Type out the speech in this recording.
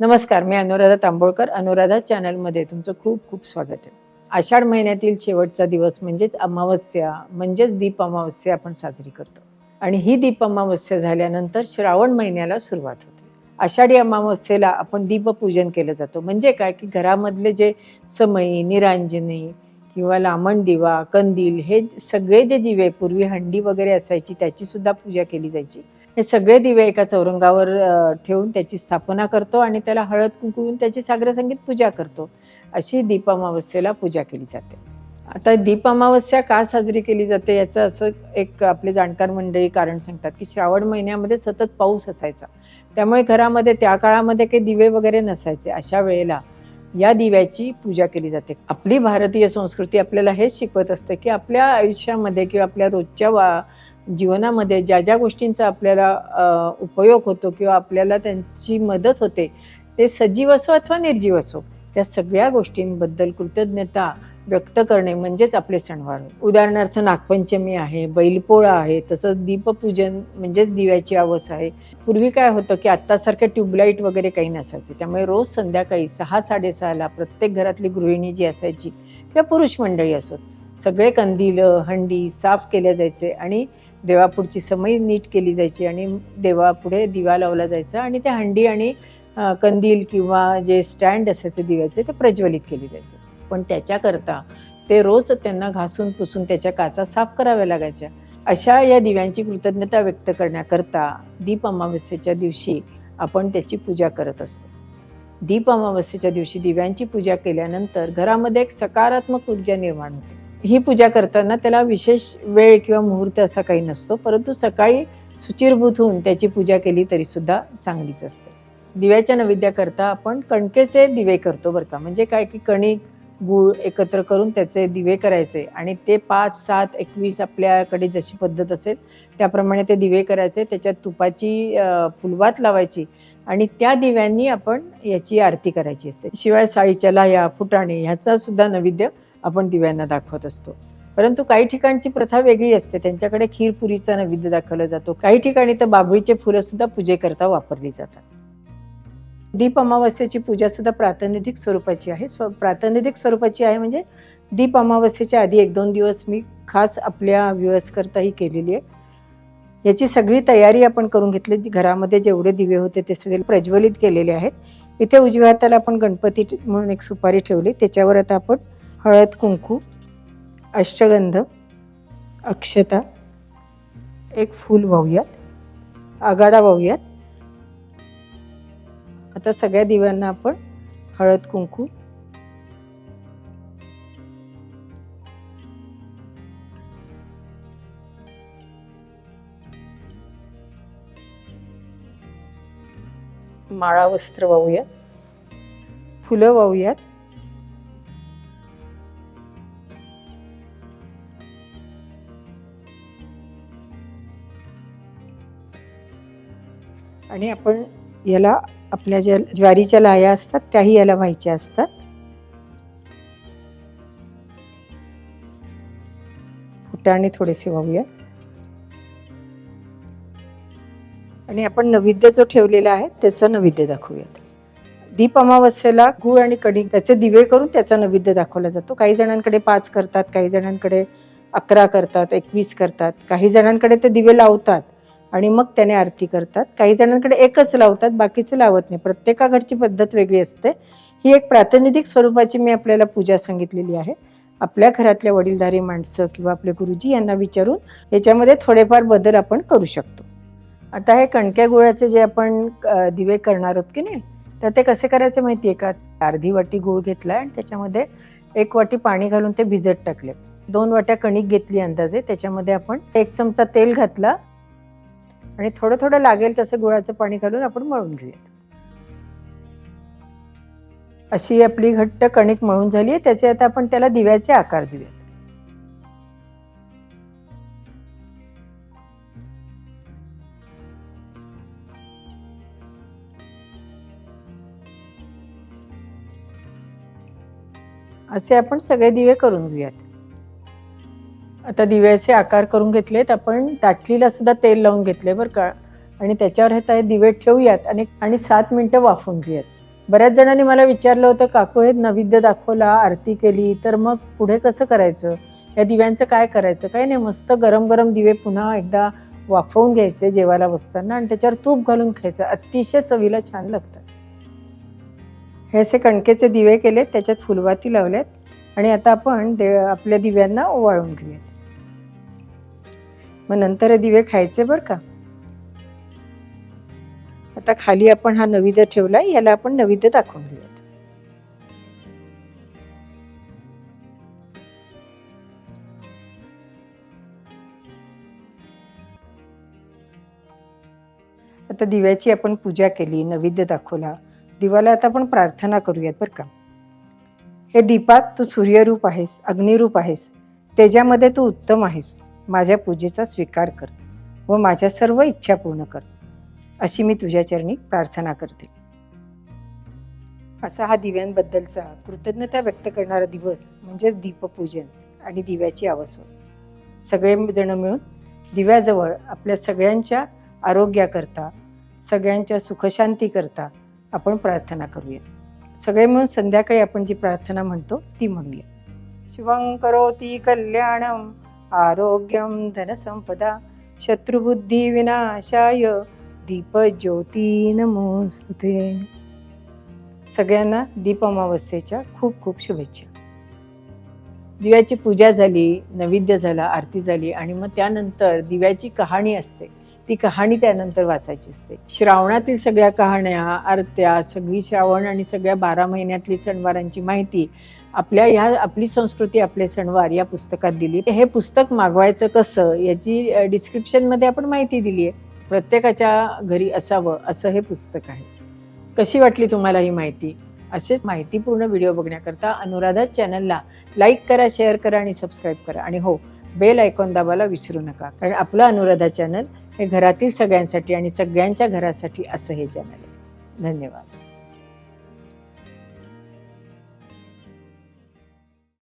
नमस्कार मी अनुराधा तांबोळकर. अनुराधा चॅनलमध्ये तुमचं खूप खूप स्वागत आहे. आषाढ महिन्यातील शेवटचा दिवस म्हणजेच अमावस्या म्हणजेच दीप अमावस्या आपण साजरी करतो. आणि ही दीप अमावस्या झाल्यानंतर श्रावण महिन्याला सुरुवात होते. आषाढी अमावस्येला आपण दीपपूजन केलं जातं. म्हणजे काय? की घरामधले जे समयी निरांजनी किंवा लामण दिवा कंदील हे सगळे जे दिवे पूर्वी हंडी वगैरे असायची त्याची सुद्धा पूजा केली जायची. हे सगळे दिवे एका चौरंगावर ठेवून त्याची स्थापना करतो आणि त्याला हळद कुंकून त्याची साग्रसंगीत पूजा करतो. अशी दीपामावस्येला पूजा केली जाते. आता दीपामावस्या का साजरी केली जाते याचं असं एक आपले जाणकार मंडळी कारण सांगतात की श्रावण महिन्यामध्ये सतत पाऊस असायचा. त्यामुळे घरामध्ये त्या काळामध्ये काही दिवे वगैरे नसायचे. अशा वेळेला या दिव्याची पूजा केली जाते. आपली भारतीय संस्कृती आपल्याला हेच शिकवत असते की आपल्या आयुष्यामध्ये किंवा आपल्या रोजच्या वा जीवनामध्ये ज्या ज्या गोष्टींचा आपल्याला उपयोग होतो किंवा आपल्याला त्यांची मदत होते ते सजीव असो अथवा निर्जीव असो त्या सगळ्या गोष्टींबद्दल कृतज्ञता व्यक्त करणे म्हणजेच आपले सणवार. उदाहरणार्थ नागपंचमी आहे बैलपोळा आहे तसंच दीपपूजन म्हणजेच दिव्याची आवस आहे. पूर्वी काय होतं की आत्तासारख्या ट्यूबलाईट वगैरे काही नसायचे त्यामुळे रोज संध्याकाळी सहा साडेसहाला प्रत्येक घरातली गृहिणी जी असायची किंवा पुरुष मंडळी असोत सगळे कंदील हंडी साफ केल्या जायचे आणि देवापुढची समई नीट केली जायची आणि देवापुढे दिवा लावला जायचा आणि त्या हंडी आणि कंदील किंवा जे स्टँड असायचे दिव्याचे ते प्रज्वलित केले जायचे. पण त्याच्याकरता ते रोज त्यांना घासून पुसून त्याच्या काचा साफ कराव्या लागायच्या. अशा या दिव्यांची कृतज्ञता व्यक्त करण्याकरता दीप अमावस्येच्या दिवशी आपण त्याची पूजा करत असतो. दीप अमावस्येच्या दिवशी दिव्यांची पूजा केल्यानंतर घरामध्ये एक सकारात्मक ऊर्जा निर्माण होते. ही पूजा करताना त्याला विशेष वेळ किंवा मुहूर्त असा काही नसतो परंतु सकाळी सुचिरभूत होऊन त्याची पूजा केली तरीसुद्धा चांगलीच असते. दिव्याच्या नैवेद्याकरता आपण कणकेचे दिवे करतो बरं का. म्हणजे काय की कणिक गूळ एकत्र करून त्याचे दिवे करायचे आणि ते पाच सात एकवीस आपल्याकडे जशी पद्धत असेल त्याप्रमाणे ते दिवे करायचे. त्याच्यात तुपाची फुलवात लावायची आणि त्या दिव्यांनी आपण याची आरती करायची असते. शिवाय साळीच्या लाया फुटाणे ह्याचा सुद्धा नैवेद्य आपण दिव्यांना दाखवत असतो. परंतु काही ठिकाणची प्रथा वेगळी असते. त्यांच्याकडे खीरपुरीचा नैवेद्य दाखवला जातो. काही ठिकाणी तर बाभळीचे फुलं सुद्धा पूजेकरता वापरली जातात. दीप अमावस्येची पूजा सुद्धा प्रातिनिधिक स्वरूपाची आहे. स्व प्रातिनिधिक स्वरूपाची आहे म्हणजे दीप अमावस्येच्या आधी एक दोन दिवस मी खास आपल्या व्ह्युअर्स ही केलेली आहे. याची सगळी तयारी आपण करून घेतली. घरामध्ये जेवढे दिवे होते ते सगळे प्रज्वलित केलेले आहेत. इथे उजव्या हाताला आपण गणपती म्हणून एक सुपारी ठेवली. त्याच्यावर आता आपण हळद कुंकू अष्टगंध अक्षता एक फूल वाहूयात आगाडा वाहूयात. आता सगळ्या दिव्यांना आपण हळद कुंकू माळा वस्त्र वाहूयात. फुलं वाहूयात. आणि आपण याला आपल्या ज्या ज्वारीच्या लाया असतात त्याही याला व्हायच्या असतात. फुटाणे थोडेसे वाहूया. आणि आपण नैवेद्य जो ठेवलेला आहे त्याचं नैवेद्य दाखवूयात. दीप अमावस्येला गूळ आणि कढी त्याचे दिवे करून त्याचा नैवेद्य दाखवला जातो. काही जणांकडे पाच करतात काही जणांकडे अकरा करतात एकवीस करतात. काही जणांकडे ते दिवे लावतात. आणि मग त्याने आरती करतात. काही जणांकडे एकच लावतात बाकीचे लावत नाही. प्रत्येकाकडची पद्धत वेगळी असते. ही एक प्रातिनिधिक स्वरूपाची मी आपल्याला पूजा सांगितलेली आहे. आपल्या घरातल्या वडीलधारी माणसं किंवा आपले गुरुजी यांना विचारून याच्यामध्ये थोडेफार बदल आपण करू शकतो. आता हे कणक्या गुळाचे जे आपण दिवे करणार आहोत की नाही तर ते कसे करायचे माहिती आहे का? अर्धी वाटी गूळ घेतला आणि त्याच्यामध्ये एक वाटी पाणी घालून ते भिजत टाकले. दोन वाट्या कणिक घेतली अंदाजे त्याच्यामध्ये आपण एक चमचा तेल घातला. आणि थोडं थोडं लागेल तसं गुळाचं पाणी घालून आपण मळून घेऊयात. अशी आपली घट्ट कणिक मळून झाली आहे त्याचे आता आपण त्याला दिव्याचे आकार देऊयात. असे आपण सगळे दिवे करून घेऊयात. आता दिव्याचे आकार करून घेतलेत आपण ताटलीला सुद्धा तेल लावून घेतले बरं का? आणि त्याच्यावर हे ते दिवे ठेवूयात आणि आणि सात मिनटं वाफून घेऊयात. बऱ्याच जणांनी मला विचारलं होतं काकू हे नैवेद्य दाखवला आरती केली तर मग पुढे कसं करायचं? या दिव्यांचं काय करायचं? काय नाही मस्त गरम गरम दिवे पुन्हा एकदा वाफवून घ्यायचे जेवायला बसताना आणि त्याच्यावर तूप घालून खायचं. अतिशय चवीला छान लागतात. हे असे कणकेचे दिवे केलेत त्याच्यात फुलवाती लावल्यात आणि आता आपण दे आपल्या दिव्यांना ओवाळून घेऊयात. मग नंतर दिवे खायचे बरं का? आता खाली आपण हा नैवेद्य ठेवलाय याला आपण नैवेद्य दाखवून घेऊयात आता दिव्याची आपण पूजा केली नैवेद्य दाखवला. दिवाला आता आपण प्रार्थना करूयात बरं का? हे दीपात तू सूर्यरूप आहेस अग्निरूप आहेस तेजामध्ये तू उत्तम आहेस. माझ्या पूजेचा स्वीकार कर व माझ्या सर्व इच्छा पूर्ण कर. अशी मी तुझ्या चरणी प्रार्थना करते. असा हा दिव्यांबद्दलचा कृतज्ञता व्यक्त करणारा दिवस म्हणजेच दीपपूजन आणि दिव्याची आवसवण सगळे जण मिळून दिव्याजवळ आपल्या सगळ्यांच्या आरोग्याकरता सगळ्यांच्या सुखशांतीकरता आपण प्रार्थना करूया. सगळे मिळून संध्याकाळी आपण जी प्रार्थना म्हणतो ती म्हणूया. शिवं करोती कल्याणम. आरोग्यम धनसंपदा शत्रुबुद्धी विनाशाय दीपज्योती नमोस्तुते सगळ्यांना दीप अमावस्येच्या खूप खूप शुभेच्छा. दिव्याची पूजा झाली नैवेद्य झाला आरती झाली आणि मग त्यानंतर दिव्याची कहाणी असते. ती कहाणी त्यानंतर वाचायची असते. श्रावणातील सगळ्या कहाण्या आरत्या सगळी श्रावण आणि सगळ्या बारा महिन्यातली सणवारांची माहिती आपल्या ह्या आपली संस्कृती आपले सणवार या पुस्तकात दिली. हे पुस्तक मागवायचं कसं याची डिस्क्रिप्शनमध्ये आपण माहिती दिली आहे प्रत्येकाच्या घरी असावं असं हे पुस्तक आहे. कशी वाटली तुम्हाला ही माहिती? असेच माहितीपूर्ण व्हिडिओ बघण्याकरता अनुराधा चॅनलला लाईक करा शेअर करा आणि सबस्क्राईब करा. आणि हो बेल आयकॉन दाबायला विसरू नका. कारण आपलं अनुराधा चॅनल हे घरातील सगळ्यांसाठी आणि सगळ्यांच्या घरासाठी असं हे चॅनल आहे. धन्यवाद.